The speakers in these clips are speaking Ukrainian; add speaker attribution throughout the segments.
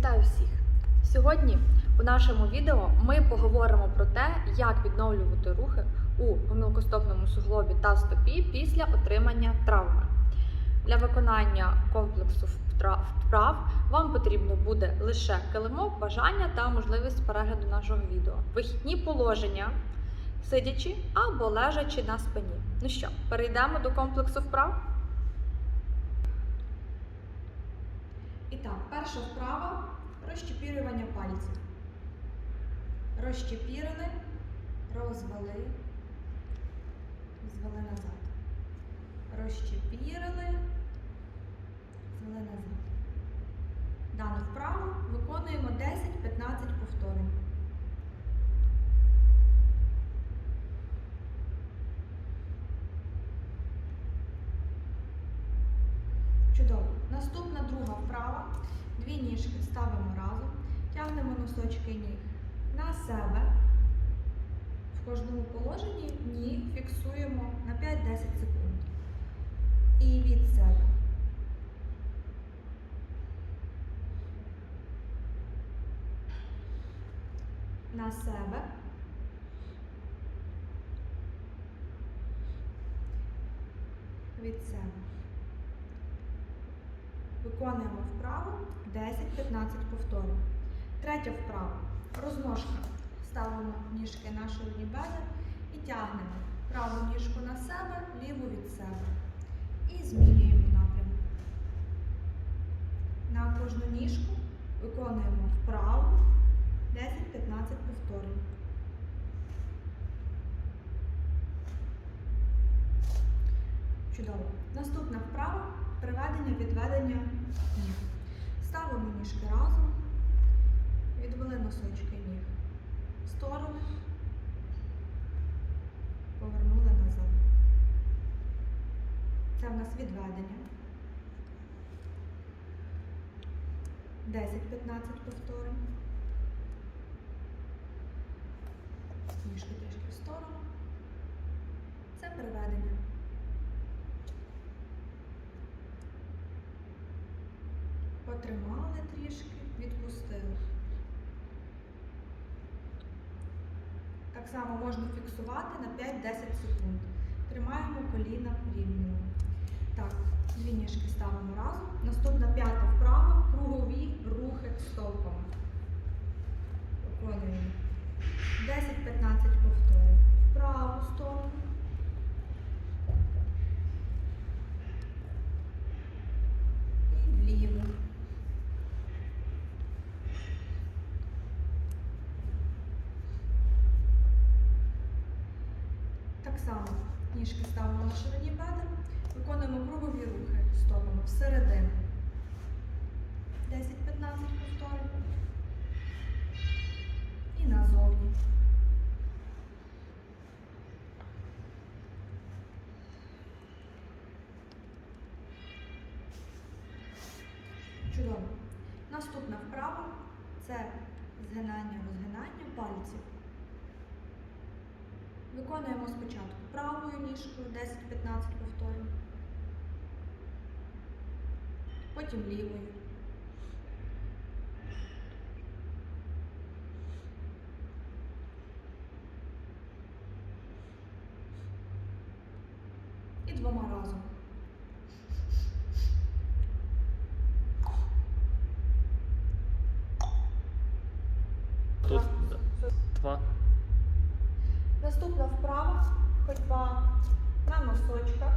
Speaker 1: Вітаю всіх! Сьогодні у нашому відео ми поговоримо про те, як відновлювати рухи у гомілкостопному суглобі та стопі після отримання травми. Для виконання комплексу вправ вам потрібно буде лише килимок, бажання та можливість перегляду нашого відео. Вихідні положення, сидячи або лежачи на спині. Ну що, перейдемо до комплексу вправ? І так, перша вправа розчепірювання пальців. Розчепірили, розвели, звели назад. Розчепірили, звели назад. Дану вправу виконуємо 10-15 повторень. Чудово. Наступна друга вправа. Дві ніжки ставимо разом, тягнемо носочки ніг на себе. В кожному положенні ніг фіксуємо на 5-10 секунд. І від себе. На себе. Від себе. Виконуємо вправу 10-15 повторень. Третя вправа. Розножка. Ставимо ніжки на ширині бедер і тягнемо праву ніжку на себе, ліву від себе. І змінюємо напрямок. На кожну ніжку виконуємо вправу 10-15 повторень. Чудово. Наступна вправа приведення відведення ніг. Ставимо ніжки разом, відвели носочки ніг в сторони, повернули назад. Це в нас відведення. 10-15 повторень. Ніжки трішки в сторону. Це приведення. Потримали трішки, відпустили. Так само можна фіксувати на 5-10 секунд. Тримаємо коліна рівними. Так, дві ніжки ставимо разом. Наступна п'ята вправа, кругові рухи стовпами. Виконуємо 10-15 повторів. В праву сторону. І вліву. Так само ніжки ставимо на ширині бедер, виконуємо кругові рухи стопами всередину. 10-15 повторів. І назовні. Чудово. Наступна вправа це згинання, розгинання пальців. Виконуємо спочатку правою ніжкою 10-15 повторів, потім лівою. І двома разом.
Speaker 2: Тут два.
Speaker 1: Наступна вправа ходьба на носочках.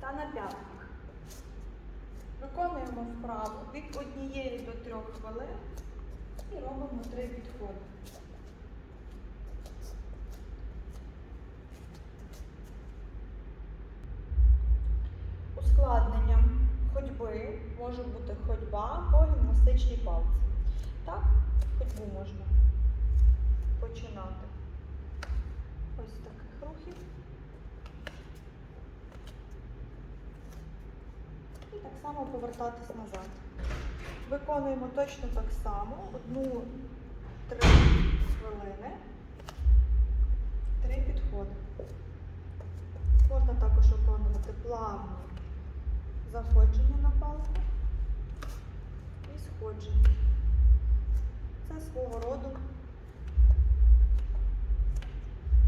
Speaker 1: Та на п'ятках. Виконуємо вправу від однієї до трьох хвилин і робимо три підходи. Ускладненням ходьби може бути ходьба по гімнастичній палці. Так, ходьбу можна починати. Ось таких рухів. І так само повертатись назад. Виконуємо точно так само, одну-три хвилини, три підходи. Можна також виконувати плавно заходження на палку і сходження. Це свого роду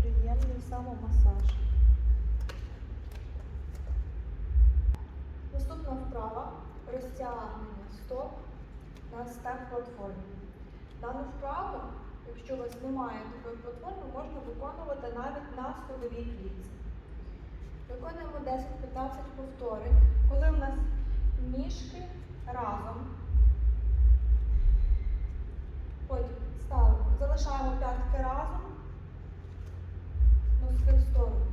Speaker 1: приємний самомасаж. Наступна вправа розтягнення стоп на степ-платформі. Дану вправу, якщо у вас немає такої платформи, можна виконувати навіть на сходовій клітці. Виконуємо 10-15 повторень, коли в нас ніжки разом. Потім ставимо, залишаємо п'ятки разом, носки в сторону.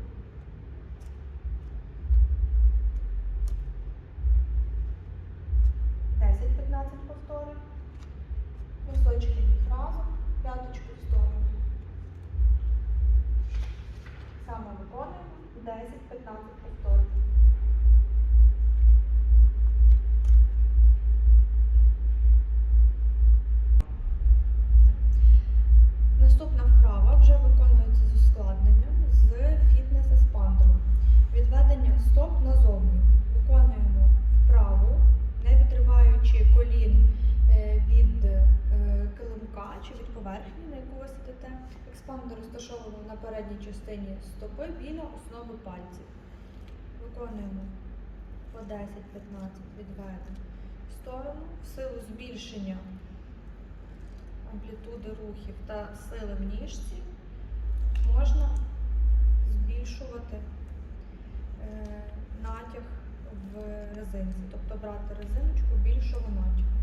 Speaker 1: Десять 15 повторень. Носочки разом, п'яточку сторону. Саме виконуємо 10-15 повторень. Виконується з ускладненням з фітнес-еспандером. Відведення стоп назовні. Виконуємо вправу, не відриваючи колін е, від е, килимка чи від поверхні, на яку ви сидите. Експандер розташований на передній частині стопи біля основи пальців. Виконуємо по 10-15 відведень в сторону в силу збільшення амплітуди рухів та сили в ніжці можна збільшувати е, натяг в резинці, тобто брати резиночку більшого натягу.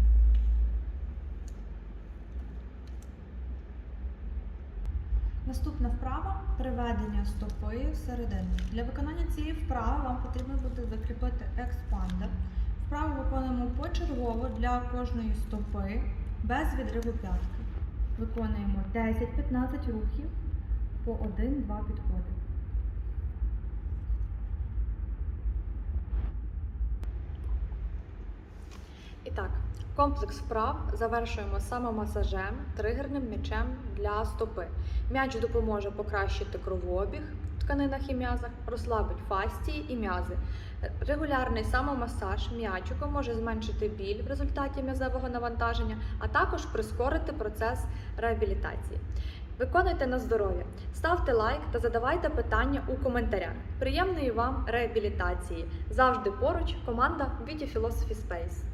Speaker 1: Наступна вправа приведення стопи всередину. Для виконання цієї вправи вам потрібно буде закріпити експандер. Вправу виконуємо почергово для кожної стопи без відриву п'ятки. Виконуємо 10-15 рухів по 1-2 підходи. І так, комплекс вправ завершуємо самомасажем, тригерним м'ячем для стопи. М'яч допоможе покращити кровообіг в тканинах і м'язах, розслабить фастії і м'язи. Регулярний самомасаж м'ячиком може зменшити біль в результаті м'язевого навантаження, а також прискорити процес реабілітації. Виконуйте на здоров'я, ставте лайк та задавайте питання у коментарях. Приємної вам реабілітації! Завжди поруч команда Beauty Philosophy Space.